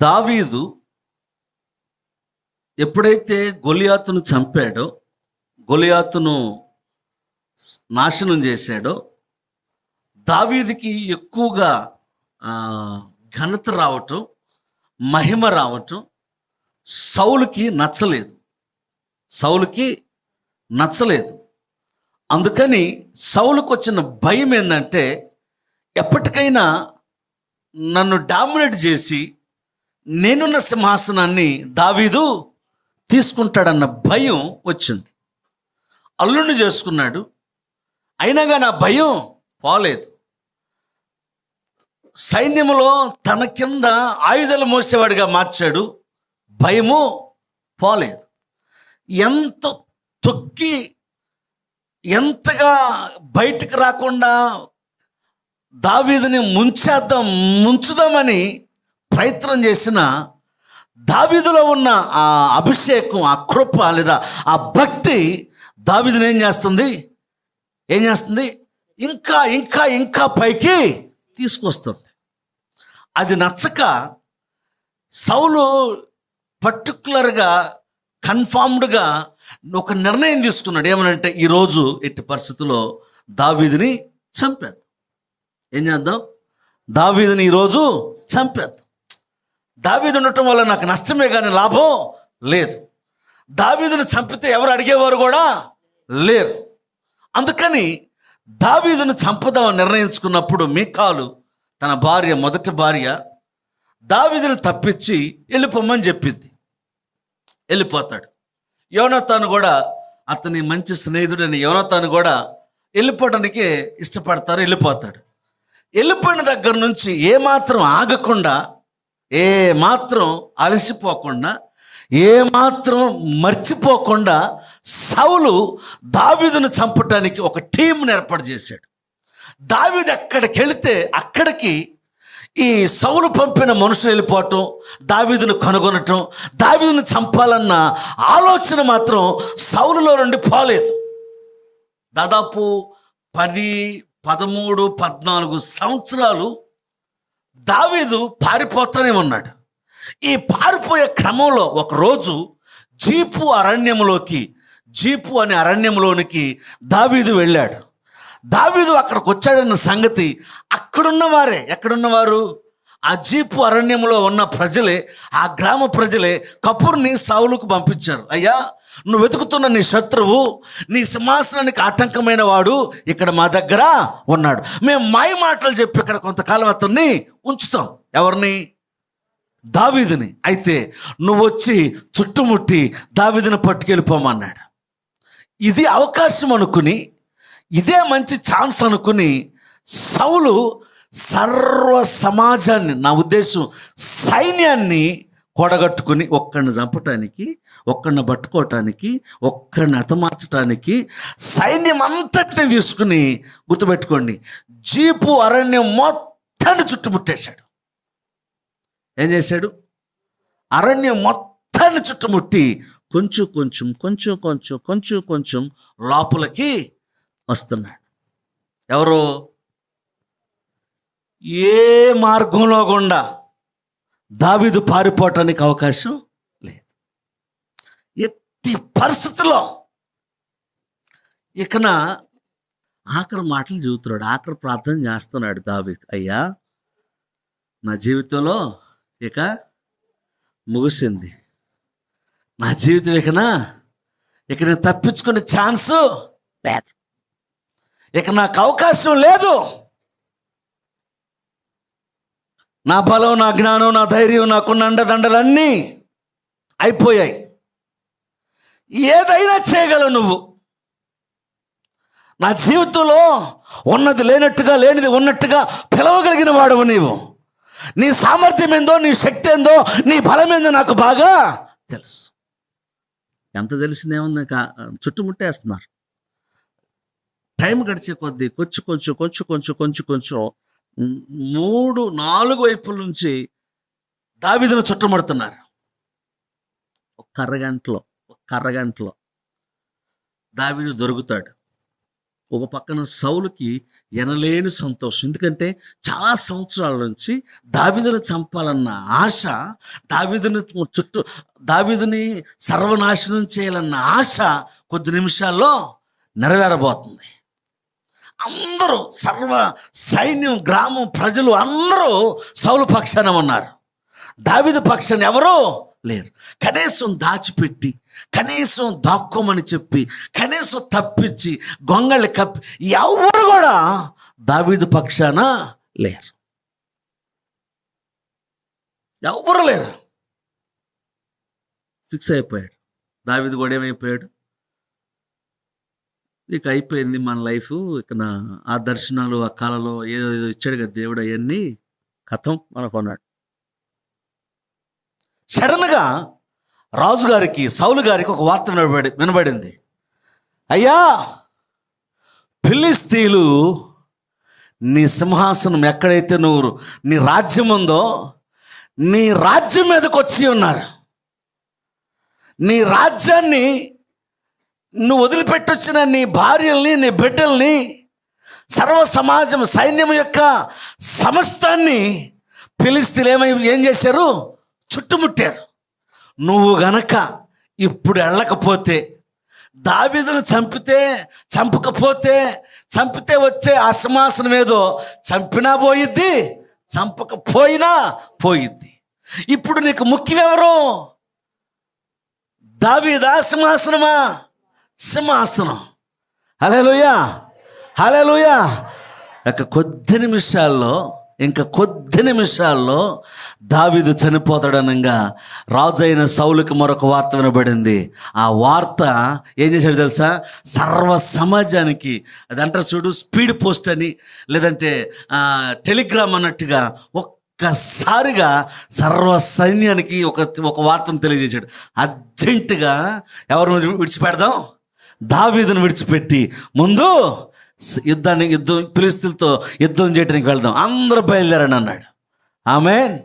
దావీదు ఎప్పుడైతే గొలియాతును చంపాడో గొలియాతును నాశనం చేశాడో దావీదికి ఎక్కువగా ఘనత రావటం మహిమ రావటం సౌలుకి నచ్చలేదు. సౌలుకి నచ్చలేదు. అందుకని సౌలుకు వచ్చిన భయం ఏంటంటే ఎప్పటికైనా నన్ను డామినేట్ చేసి నేనున్న సింహాసనాన్ని దావీదు తీసుకుంటాడన్న భయం వచ్చింది. అల్లుని చేసుకున్నాడు. అయినా కానీ ఆ భయం పోలేదు. సైన్యంలో తన కింద ఆయుధాలు మోసేవాడిగా మార్చాడు. భయము పోలేదు. ఎంత తొక్కి ఎంతగా బయటికి రాకుండా దావీదుని ముంచేద్దాం ముంచుదామని ప్రయత్నం చేసిన దావీదులో ఉన్న ఆ అభిషేకం ఆ కృప లేదా ఆ భక్తి దావీదుని ఏం చేస్తుంది? ఏం చేస్తుంది? ఇంకా ఇంకా ఇంకా పైకి తీసుకొస్తుంది. అది నచ్చక సౌలు పర్టికులర్గా కన్ఫామ్డ్గా ఒక నిర్ణయం తీసుకున్నాడు. ఏమనంటే ఈరోజు ఎట్టి పరిస్థితుల్లో దావీదిని చంపేద్దాం. ఏం చేద్దాం? దావీదిని ఈరోజు చంపేద్దాం. దావీదు ఉండటం వల్ల నాకు నష్టమే కానీ లాభం లేదు. దావీదును చంపితే ఎవరు అడిగేవారు కూడా లేరు. అందుకని దావీదును చంపదామని నిర్ణయించుకున్నప్పుడు మీకాలు తన భార్య మొదటి భార్య దావీదును తప్పించి వెళ్ళిపోమని చెప్పింది. వెళ్ళిపోతాడు. యోనతాను కూడా అతని మంచి స్నేహితుడని యోనతాను కూడా వెళ్ళిపోవడానికి ఇష్టపడతారు వెళ్ళిపోతాడు. వెళ్ళిపోయిన దగ్గర నుంచి ఏమాత్రం ఆగకుండా ఏ మాత్రం అలసిపోకుండా ఏ మాత్రం మర్చిపోకుండా సౌలు దావీదును చంపటానికి ఒక టీంని ఏర్పాటు చేశాడు. దావీదు ఎక్కడికి వెళితే అక్కడికి ఈ సౌలు పంపిన మనుషులు వెళ్ళిపోవటం దావీదును కనుగొనటం దావీదును చంపాలన్న ఆలోచన మాత్రం సౌలులో నుండి పోలేదు. దాదాపు పది పదమూడు పద్నాలుగు సంవత్సరాలు దావీదు పారిపోతూనే ఉన్నాడు. ఈ పారిపోయే క్రమంలో ఒకరోజు జీపు అరణ్యంలోకి జీపు అనే అరణ్యంలోనికి దావీదు వెళ్ళాడు. దావీదు అక్కడికి వచ్చాడన్న సంగతి అక్కడున్న వారే. ఎక్కడున్నవారు? ఆ జీపు అరణ్యంలో ఉన్న ప్రజలే ఆ గ్రామ ప్రజలే కపూర్ని సావులకు పంపించారు. అయ్యా నువ్వు వెతుకుతున్న నీ శత్రువు నీ సింహాసనానికి ఆటంకమైన వాడు ఇక్కడ మా దగ్గర ఉన్నాడు. మేము మాయ మాటలు చెప్పి ఇక్కడ కొంతకాలం అతన్ని ఉంచుతాం. ఎవరిని? దావీదుని. అయితే నువ్వు వచ్చి చుట్టుముట్టి దావీదిని పట్టుకెళ్ళిపోమన్నాడు. ఇది అవకాశం అనుకుని ఇదే మంచి ఛాన్స్ అనుకుని సౌలు సర్వ సమాజాన్ని నా ఉద్దేశం సైన్యాన్ని కూడగట్టుకుని ఒక్కడిని చంపటానికి ఒక్కడిని పట్టుకోవటానికి ఒక్కడిని హతమార్చటానికి సైన్యం అంతటిని తీసుకుని గుర్తుపెట్టుకోండి జీపు అరణ్యం మొత్తాన్ని చుట్టుముట్టేశాడు. ఏం చేశాడు? అరణ్యం మొత్తాన్ని చుట్టుముట్టి కొంచెం కొంచెం కొంచెం కొంచెం కొంచెం కొంచెం లోపలికి వస్తున్నాడు. ఎవరు? ఏ మార్గంలో గుండా? దావీదు పారిపోవటానికి అవకాశం లేదు. ఎట్టి పరిస్థితుల్లో ఇకన ఆఖరి మాటలు చెబుతున్నాడు ఆఖరి ప్రార్థన చేస్తున్నాడు దావీదు. అయ్యా నా జీవితంలో ఇక ముగిసింది. నా జీవితం ఇకనా ఇక నేను తప్పించుకునే ఛాన్సు లేదు. ఇక నాకు అవకాశం లేదు. నా బలం నా జ్ఞానం నా ధైర్యం నాకున్న అండదండలన్నీ అయిపోయాయి. ఏదైనా చేయగలవు నువ్వు. నా జీవితంలో ఉన్నది లేనట్టుగా లేనిది ఉన్నట్టుగా పిలవగలిగిన వాడవు నీవు. నీ సామర్థ్యం ఏందో నీ శక్తి ఏందో నీ బలం ఏందో నాకు బాగా తెలుసు. ఎంత తెలిసినేముంది చుట్టుముట్టేస్తున్నారు టైం గడిచే కొద్దీ కొంచెం కొంచెం కొంచెం కొంచెం కొంచెం కొంచెం మూడు నాలుగు వైపుల నుంచి దావిదను చుట్టుముడుతున్నారు. ఒక అరగంటలో ఒక అరగంటలో దావిదు దొరుకుతాడు. ఒక పక్కన సౌలుకి ఎనలేని సంతోషం. ఎందుకంటే చాలా సంవత్సరాల నుంచి దావిదుని చంపాలన్న ఆశ దావిదుని చుట్టూ దావిదుని సర్వనాశనం చేయాలన్న ఆశ కొద్ది నిమిషాల్లో నెరవేరబోతుంది. అందరూ సర్వ సైన్యం గ్రామం ప్రజలు అందరూ సౌలు పక్షాన ఉన్నారు. దావిద పక్షాన ఎవరో లేరు. కనీసం దాచిపెట్టి కనీసం దాక్కోమని చెప్పి కనీసం తప్పించి గొంగళి కప్పి ఎవరు కూడా దావీదు పక్షాన లేరు. ఎవరు లేరు. ఫిక్స్ అయిపోయాడు. దావీదు కూడా ఏమైపోయాడు? ఇక అయిపోయింది మన లైఫ్. ఇక నా ఆ దర్శనాలు ఆ కళలో ఏదో ఏదో ఇచ్చాడు కదా దేవుడు అవన్నీ కథం అనుకున్నాడు సడన్గా రాజుగారికి సౌలు గారికి ఒక వార్త వినబడి వినబడింది. అయ్యా ఫిలిస్తీలు నీ సింహాసనం ఎక్కడైతే నువ్వు నీ రాజ్యం ఉందో నీ రాజ్యం మీదకి వచ్చి ఉన్నారు. నీ రాజ్యాన్ని నువ్వు వదిలిపెట్టొచ్చిన నీ భార్యల్ని నీ బిడ్డల్ని సర్వ సమాజం సైన్యం యొక్క సమస్తాన్ని పిలిస్తే ఏమై ఏం చేశారు? చుట్టుముట్టారు. నువ్వు గనక ఇప్పుడు వెళ్ళకపోతే దావీదును చంపితే చంపకపోతే చంపితే వచ్చే ఆ సింహాసనం ఏదో చంపినా పోయిద్ది చంపకపోయినా పోయిద్ది. ఇప్పుడు నీకు ముఖ్యమెవరు దావీదా సింహాసనమా సింహాసనం. హలేలుయా హలేలుయా ఒక కొద్ది నిమిషాల్లో ఇంకా కొద్ది నిమిషాల్లో దావిదు చనిపోతాడనంగా రాజు అయిన సౌలుకి మరొక వార్త వినబడింది. ఆ వార్త ఏం చేశాడు తెలుసా? సర్వ సమాజానికి అది అంటారు చూడు స్పీడ్ పోస్ట్ అని లేదంటే టెలిగ్రామ్ అన్నట్టుగా ఒక్కసారిగా సర్వ సైన్యానికి ఒక ఒక వార్తను తెలియజేశాడు. అర్జెంటుగా ఎవరు విడిచిపెడదాం? దావీదును విడిచిపెట్టి ముందు యుద్ధాన్ని యుద్ధం పిలిస్తులతో యుద్ధం చేయడానికి వెళ్దాం. అందరూ బయలుదేరని అన్నాడు. ఆమెన్.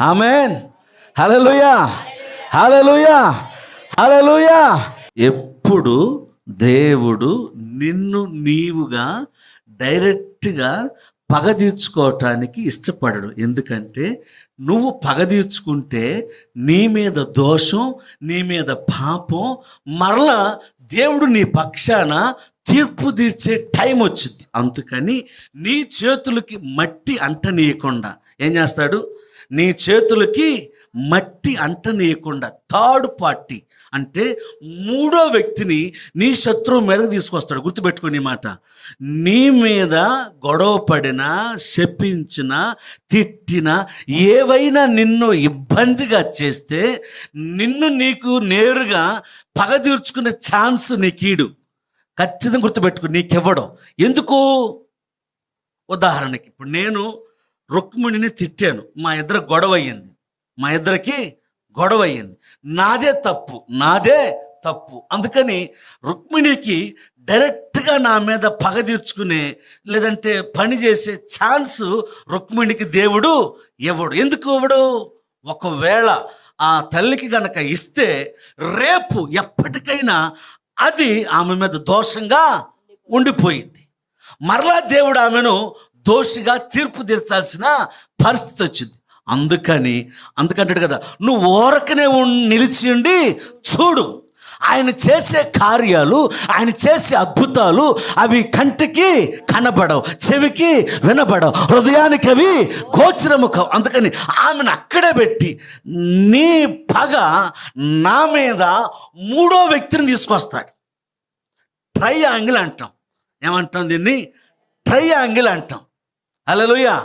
ఆమెన్. హలలుయా హలలుయా హలలుయా ఎప్పుడు దేవుడు నిన్ను నీవుగా డైరెక్ట్గా పగ తీర్చుకోవటానికి ఇష్టపడడు. ఎందుకంటే నువ్వు పగ తీర్చుకుంటే నీ మీద దోషం నీ మీద పాపం మరలా దేవుడు నీ పక్షాన తీర్పు తీర్చే టైం వచ్చింది. అందుకని నీ చేతులకి మట్టి అంటనీయకుండా. ఏం చేస్తాడు? నీ చేతులకి మట్టి అంటనీయకుండా థర్డ్ పార్టీ అంటే మూడో వ్యక్తిని నీ శత్రువు మీదకి తీసుకొస్తాడు. గుర్తుపెట్టుకుని మాట. నీ మీద గొడవ పడిన శపించిన తిట్టిన ఏవైనా నిన్ను ఇబ్బందిగా చేస్తే నిన్ను నీకు నేరుగా పగ తీర్చుకునే ఛాన్స్ నీకీడు. ఖచ్చితంగా గుర్తుపెట్టుకో నీకెవ్వడం. ఎందుకు? ఉదాహరణకి ఇప్పుడు నేను రుక్మిణిని తిట్టాను. మా ఇద్దరు గొడవ అయ్యింది మా ఇద్దరికి గొడవ అయ్యింది నాదే తప్పు నాదే తప్పు. అందుకని రుక్మిణికి డైరెక్ట్గా నా మీద పగ తీర్చుకునే లేదంటే పని చేసే ఛాన్స్ రుక్మిణికి దేవుడు ఇవ్వడు. ఎందుకు ఇవ్వడు? ఒకవేళ ఆ తల్లికి గనక ఇస్తే రేపు ఎప్పటికైనా అది ఆమె మీద దోషంగా ఉండిపోయింది. మరలా దేవుడు ఆమెను దోషిగా తీర్పు తీర్చాల్సిన పరిస్థితి వచ్చింది. అందుకని అందుకంటాడు కదా నువ్వు ఓరకనే నిలిచిండి నిలిచి ఉండి చూడు. ఆయన చేసే కార్యాలు ఆయన చేసే అద్భుతాలు అవి కంటికి కనబడవు చెవికి వినబడవు హృదయానికి అవి గోచరము కావు. అందుకని ఆమెను అక్కడే పెట్టి నీ పగ నా మీద మూడో వ్యక్తిని తీసుకొస్తాడు. ట్రై యాంగిల్ అంటాం. ఏమంటాం దీన్ని? ట్రై యాంగిల్ అంటాం. అలలుయా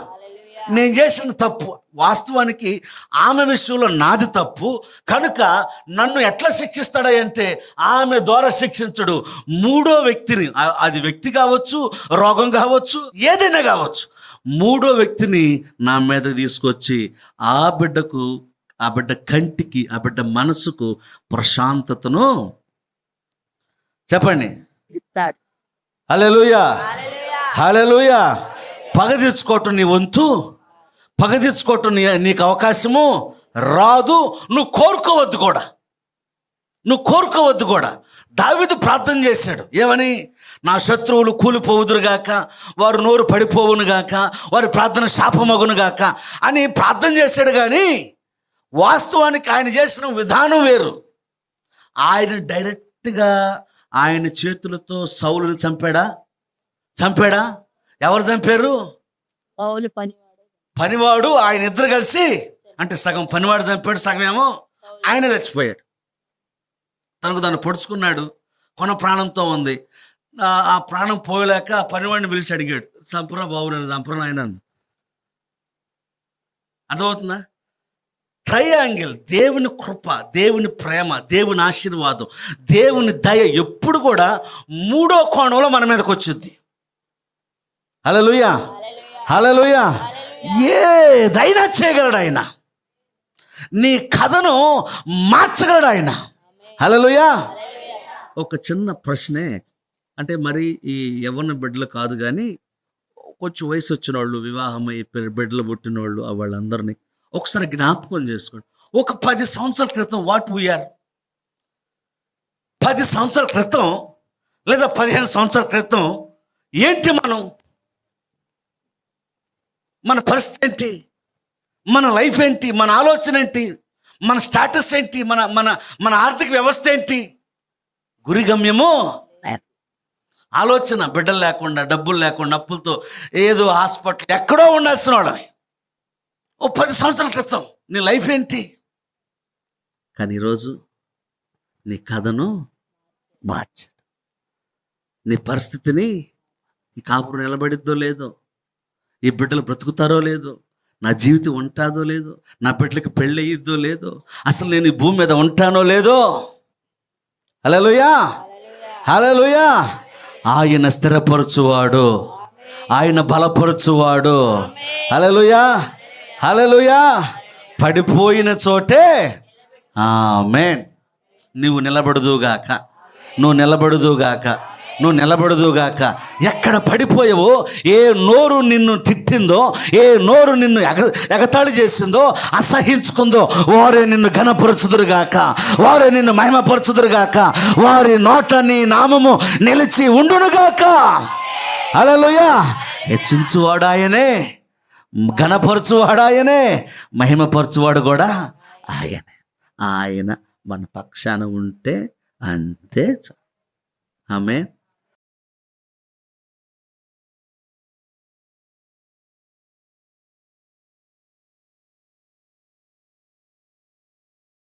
నేను చేసిన తప్పు. వాస్తవానికి ఆమె విషయంలో నాది తప్పు. కనుక నన్ను ఎట్లా శిక్షిస్తాడా అంటే ఆమె ద్వారా శిక్షించడు. మూడో వ్యక్తిని అది వ్యక్తి కావచ్చు రోగం కావచ్చు ఏదైనా కావచ్చు. మూడో వ్యక్తిని నా మీద తీసుకొచ్చి ఆ బిడ్డకు ఆ బిడ్డ కంటికి ఆ బిడ్డ మనసుకు ప్రశాంతతను చెప్పండి. ఇస్తాడు హల్లెలూయా. హల్లెలూయా. పగ తీర్చుకోవటం నీ వంతు. పగదీర్చుకోవటం నీ నీకు అవకాశము రాదు. నువ్వు కోరుకోవద్దు కూడా. నువ్వు కోరుకోవద్దు కూడా. దావిదు ప్రార్థన చేశాడు. ఏమని? నా శత్రువులు కూలిపోవుదురుగాక వారు నోరు పడిపోవునుగాక వారి ప్రార్థన శాపమగునుగాక అని ప్రార్థన చేశాడు కానీ వాస్తవానికి ఆయన చేసిన విధానం వేరు. ఆయన డైరెక్ట్గా ఆయన చేతులతో సౌలుని చంపాడా? చంపాడా? ఎవరు చంపారు? పౌలు పనివాడు ఆయన ఇద్దరు కలిసి అంటే సగం పనివాడు చంపాడు సగం ఏమో ఆయన చచ్చిపోయాడు. తనకు దాన్ని పొడుచుకున్నాడు కొన ప్రాణంతో ఉంది. ఆ- ప్రాణం పోయలేక ఆ పనివాడిని పిలిచి అడిగాడు చంపరా బాబు నన్ను చంపరా ఆయన అర్థమవుతుందా? ట్రయాంగిల్ దేవుని కృప దేవుని ప్రేమ దేవుని ఆశీర్వాదం దేవుని దయ ఎప్పుడు కూడా మూడో కోణంలో మన మీదకి వచ్చింది. హలలుయా హలలుయా ఏదైనా చేయగలడు ఆయన నీ కథను మార్చగలడు ఆయన హలోయా ఒక చిన్న ప్రశ్నే అంటే మరి ఈ యవ్వన బిడ్డలు కాదు కానీ కొంచెం వయసు వచ్చిన వాళ్ళు వివాహం అయ్యి బిడ్డలు పుట్టిన వాళ్ళు వాళ్ళందరినీ ఒకసారి జ్ఞాపకం చేసుకోండి. ఒక పది సంవత్సరాల క్రితం వాట్ వీఆర్ పది సంవత్సరాల క్రితం లేదా పదిహేను సంవత్సరాల క్రితం ఏంటి మనం? మన పరిస్థితి ఏంటి? మన లైఫ్ ఏంటి? మన ఆలోచన ఏంటి? మన స్టాటస్ ఏంటి? మన మన మన ఆర్థిక వ్యవస్థ ఏంటి? గురిగమ్యము? ఆలోచన బిడ్డలు లేకుండా డబ్బులు లేకుండా అప్పులతో ఏదో హాస్పిటల్ ఎక్కడో ఉండాల్సిన వాడు ఓ పది సంవత్సరాల క్రితం నీ లైఫ్ ఏంటి? కానీ ఈరోజు నీ కథను మార్చాడు. నీ పరిస్థితిని నీ కాపురం నిలబడిద్దో లేదో ఈ బిడ్డలు బ్రతుకుతారో లేదో నా జీవితం ఉంటాదో లేదో నా బిడ్డలకి పెళ్ళి అయ్యిద్దో లేదో అసలు నేను ఈ భూమి మీద ఉంటానో లేదో? హలోయా హలోయా ఆయన స్థిరపరచువాడు. ఆయన బలపరచువాడు. హలలుయా హలలుయా పడిపోయిన చోటే. మేన్ నువ్వు నిలబడదుగాక. నువ్వు నిలబడదుగాక. నువ్వు నిలబడదుగాక ఎక్కడ పడిపోయావో ఏ నోరు నిన్ను తిట్టిందో ఏ నోరు నిన్ను ఎగ ఎగతాళి చేసిందో అసహించుకుందో వారే నిన్ను ఘనపరచుదురుగాక వారే నిన్ను మహిమపరచుదురుగాక వారి నోట నీ నామము నిలిచి ఉండునుగాక అలలుయా హెచ్చించువాడు ఆయనే. ఘనపరచువాడు ఆయనే. మహిమపరచువాడు కూడా ఆయనే. ఆయన మన పక్షాన ఉంటే అంతే ఆమె